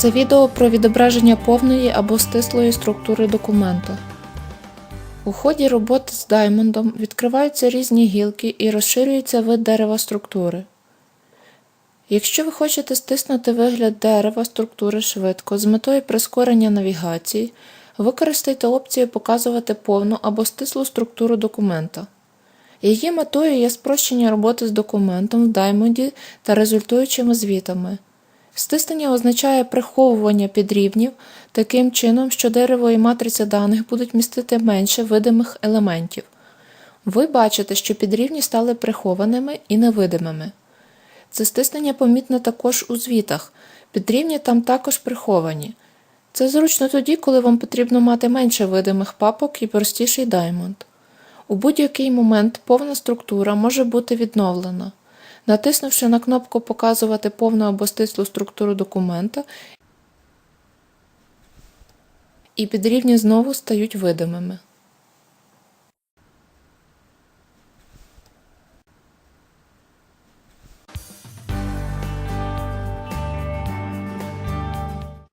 Це відео про відображення повної або стислої структури документу. У ході роботи з даймондом відкриваються різні гілки і розширюється вид дерева структури. Якщо ви хочете стиснути вигляд дерева структури швидко з метою прискорення навігації, використайте опцію Показувати повну або стислу структуру документа. Її метою є спрощення роботи з документом в даймонді та результуючими звітами. Стиснення означає приховування підрівнів таким чином, що дерево і матриця даних будуть містити менше видимих елементів. Ви бачите, що підрівні стали прихованими і невидимими. Це стиснення помітно також у звітах. Підрівні там також приховані. Це зручно тоді, коли вам потрібно мати менше видимих папок і простіший даймонд. У будь-який момент повна структура може бути відновлена. Натиснувши на кнопку Показувати повну або стислу структуру документа, і підрівні знову стають видимими.